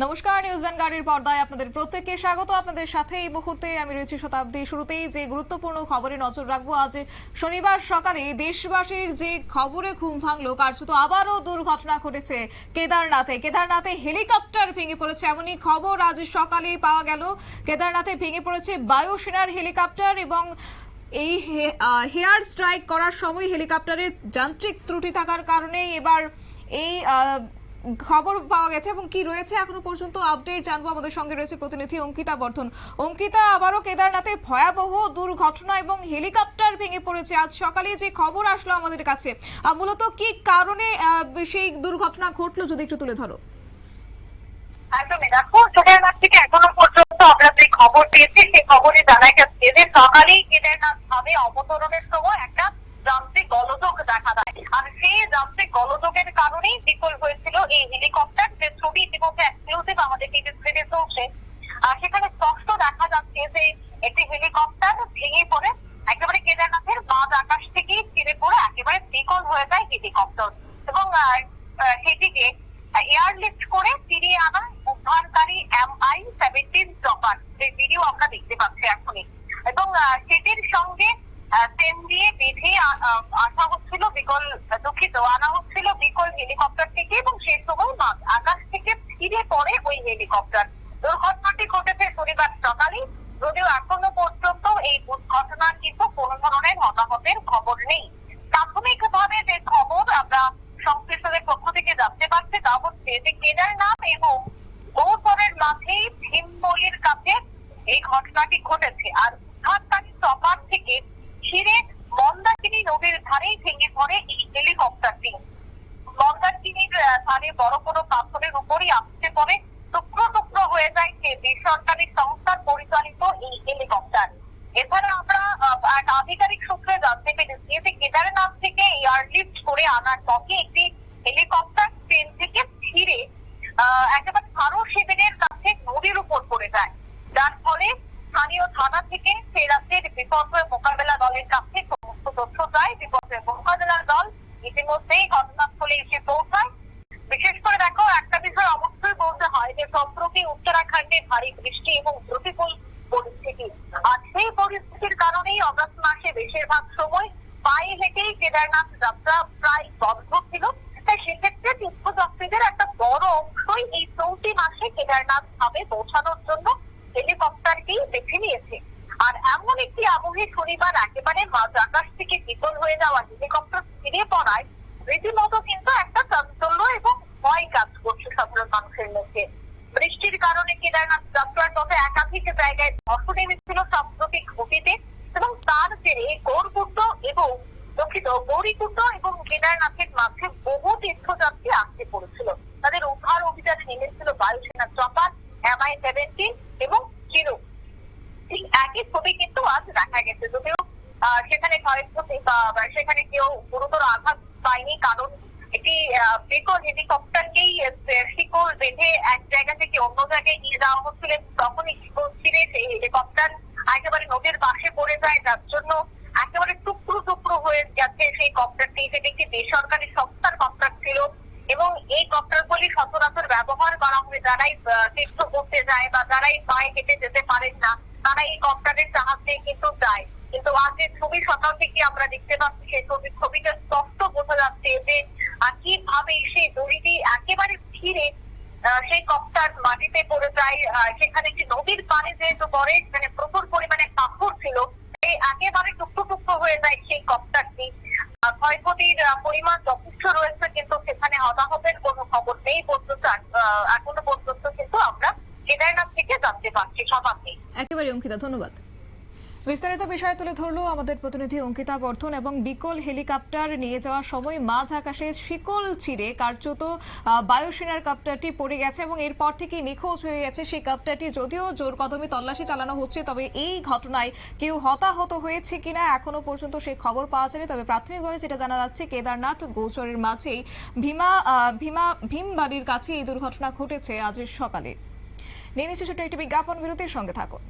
নমস্কার নিউজ ভ্যানগার্ডের পর্দায় আপনাদের প্রত্যেককে স্বাগত। আপনাদের সাথে এই মুহূর্তে আমি রয়েছি শতাব্দী শুরুতেই। যে গুরুত্বপূর্ণ খবরে নজর রাখব, আজ শনিবার সকালে দেশবাসীর যে খবরে ঘুম ভাঙলো, কার্যত আবারও দুর্ঘটনা ঘটেছে কেদারনাথে। কেদারনাথে হেলিকপ্টার ভেঙে পড়েছে এমনই খবর আজ সকালে পাওয়া গেল। কেদারনাথে ভেঙে পড়েছে বায়ুসেনার হেলিকপ্টার এবং এই হেয়ার স্ট্রাইক করার সময় হেলিকপ্টারের যান্ত্রিক ত্রুটি থাকার কারণে এবার এই খবর পাওয়া গেছে এবং কি রয়েছে এখনও পর্যন্ত আপডেট জানব আমাদের সঙ্গে রয়েছে প্রতিনিধি অঙ্কিতা বর্ধন। অঙ্কিতা, আবারও কেদারনাথে ভয়াবহ দুর্ঘটনা এবং হেলিকপ্টার ভেঙে পড়েছে। আজ সকালে যে খবর আসলো আমাদের কাছে মূলত কি কারণে সেই দুর্ঘটনা ঘটলো যদি একটু তুলে ধরো। একদমই। দেখো, কেদারনাথ থেকে এখনও পর্যন্ত আমরা যে খবর পেয়েছি, সেই খবরে জানা গেছে যে সকালেই কেদারনাথ ধামে অবতরণের সময় একটা যান্ত্রিক গলযোগ দেখা দেয়। আর সেই যান্ত্রিক গলযোগের কারণেই বিকল হয়েছিল এই হেলিকপ্টার যে ছবি ইতিমধ্যে এক্সক্লুসিভ আমাদের টিভি স্ক্রিনে চলছে। আর সেখানে স্পষ্ট দেখা যাচ্ছে যে একটি হেলিকপ্টার ভেঙে পড়ে একেবারে কেদারনাথের বাঁধ আকাশ থেকেই ছিঁড়ে পড়ে একেবারে বিকল হয়ে যায় হেলিকপ্টার এবং সেটিকে এয়ারলিফট করে ফিরিয়ে আনা উদ্ধারকারী এম আই সেভেন্টিন চপার যে ভিডিও আমরা দেখতে পাচ্ছি এখনই। এবং সেটির সঙ্গে ট্রেন দিয়ে বেঁধে আসা হচ্ছিল, বিকল, দুঃখিত, আনা হচ্ছিল বিকল হেলিকপ্টার থেকে এবং সেই সময় আকাশ থেকে ফিরে পড়ে ওই হেলিকপ্টার দুর্ঘটনাটি ঘটেছে শনিবার সকালে। যদিও এখনও পর্যন্ত এই ঘটনার কিন্তু কোনো ধরনের হতাহতের খবর নেই। প্রাথমিকভাবে যে খবর আমরা সংশ্লিষ্টদের পক্ষ থেকে জানতে পারছি, তা হচ্ছে যে কেদারনাথ এবং গৌতরের মাঝে ভীমবলির কাছে এই ঘটনাটি ঘটেছে। আর উদ্ধারকারী চপার থেকে ছিঁড়ে মন্দাকিনী নদীর ধারেই ভেঙে পড়ে এই হেলিকপ্টারটি মন্দাকিনীর ধারে বড় কোনো পাথরের উপরই আসতে পড়ে, টুকরো টুকরো হয়ে যায় যে বেসরকারি সংস্থার পরিচালিত এই হেলিকপ্টার এছাড়া আমরা এক আধিকারিক সূত্রে জানতে পেরেছি যে কেদারনাথ থেকে এয়ারলিফট করে আনার পথে একটি হেলিকপ্টার ট্রেন থেকে ছিঁড়ে একেবারে সারো শিবিরের কাছে নদীর উপর পড়ে যায় যার ফলে স্থানীয় থানা থেকে সে রাজ্যের বিপর্যয় মোকাবেলা দলের কাছে সমস্ত তথ্য যায় বিপর্যয় মোকাবেলা দল ইতিমধ্যেই ঘটনাস্থলে এসে পৌঁছায়। বিশেষ করে দেখো, একটা বিষয় অবশ্যই বলতে হয় যে, সম্প্রতি উত্তরাখণ্ডে ভারী বৃষ্টি এবং প্রতিকূল পরিস্থিতি। আর সেই পরিস্থিতির কারণেই অগস্ট মাসে বেশিরভাগ সময় পায়ে হেঁটেই কেদারনাথ যাত্রা প্রায় বন্ধ ছিল। তাই সেক্ষেত্রে তীর্থযাত্রীদের একটা বড় অংশই এই চলতি মাসে কেদারনাথ ধামে পৌঁছানোর জন্য হেলিকপ্টারকেই বেছে নিয়েছে। আর এমন একটি আবহে শনিবার একেবারে মাঝ আকাশ থেকে বিকল হয়ে যাওয়া হেলিকপ্টার ফিরে পড়ায় রীতিমতো কিন্তু একটা চাঞ্চল্য এবং ভয় কাজ করছে সাধারণ মানুষের মধ্যে। বৃষ্টির কারণে কেদারনাথ যাত্রার পথে একাধিক জায়গায় ধসে নেমেছিল সাম্প্রতিক গতিতে এবং তার জেরে গৌরকুণ্ড এবং দুঃখিত গৌরীকুণ্ড এবং কেদারনাথের মাঝে বহু তীর্থযাত্রী আসতে পড়েছিল। তাদের উদ্ধার অভিযানে নেমেছিল বায়ুসেনার চপার এমআই সেভেন্টিন এবং চিরু ঠিক একই ছবি কিন্তু আজ দেখা গেছে। যদিও সেখানে সেখানে কেউ গুরুতর আঘাত পায়নি, কারণ একটি বিকল হেলিকপ্টারকেই শিকল বেঁধে এক জায়গা থেকে অন্য জায়গায় নিয়ে যাওয়া হচ্ছিল তখনই শিকল ছিঁড়ে সেই হেলিকপ্টার একেবারে নদীর পাশে পড়ে যায়, যার জন্য একেবারে টুকরো টুকরো হয়ে যাচ্ছে সেই কপ্টারটি। সেটি একটি বেসরকারি সংস্থার কপ্টার ছিল। এবং এই কপ্টারগুলি সচরাচর ব্যবহার করা হয়, যারাই তীর্থ করতে যায় বা যারাই পায়ে হেঁটে যেতে পারেন না, তারা এই কপ্টারের সাহায্যে কিন্তু যায়। কিন্তু আজ যে ছবি সকাল থেকে আমরা দেখতে পাচ্ছি, সেই ছবি, ছবিটা স্পষ্ট বোঝা যাচ্ছে যে কীভাবে সেই দড়িটি একেবারে ফিরে সেই কপ্টার মাটিতে পড়ে যায় সেখানে একটি নদীর পানি যেহেতু পরে মানে প্রচুর পরিমাণে পাথর ছিল এই একেবারে টুকরো টুকরো হয়ে যায় সেই কপ্টারটি ক্ষয়ক্ষতির পরিমাণ যথেষ্ট রয়েছে কিন্তু সেখানে হতাহতের কোনো খবর নেই। পর্যন্ত এখনও পর্যন্ত কিন্তু আমরা কেদারনাথ থেকে জানতে পারছি, সবাইকে। একেবারে অঙ্কিতা, ধন্যবাদ। বিস্তারিত বিষয় তুলে ধরলো আমাদের প্রতিনিধি অঙ্কিতা বর্ধন এবং বিকল হেলিকপ্টার নিয়ে যাওয়ার সময় মাঝ আকাশে শিকল ছিঁড়ে কার্যত বায়ুসেনার কপ্টারটি পড়ে গেছে এবং এরপর থেকে নিখোঁজ হয়ে গেছে সেই কপ্টারটি যদিও জোর কদমে তল্লাশি চালানো হচ্ছে, তবে এই ঘটনায় কেউ হতাহত হয়েছে কিনা এখনও পর্যন্ত সেই খবর পাওয়া যায়নি। তবে প্রাথমিকভাবে যেটা জানা যাচ্ছে, কেদারনাথ গৌচরের মাঝেই ভীমা ভীমা, ভীমবাড়ির কাছে এই দুর্ঘটনা ঘটেছে আজ সকালে। নিয়ে নিচ্ছে ছোট্ট একটি বিজ্ঞাপন, বিরতির সঙ্গে থাকুন।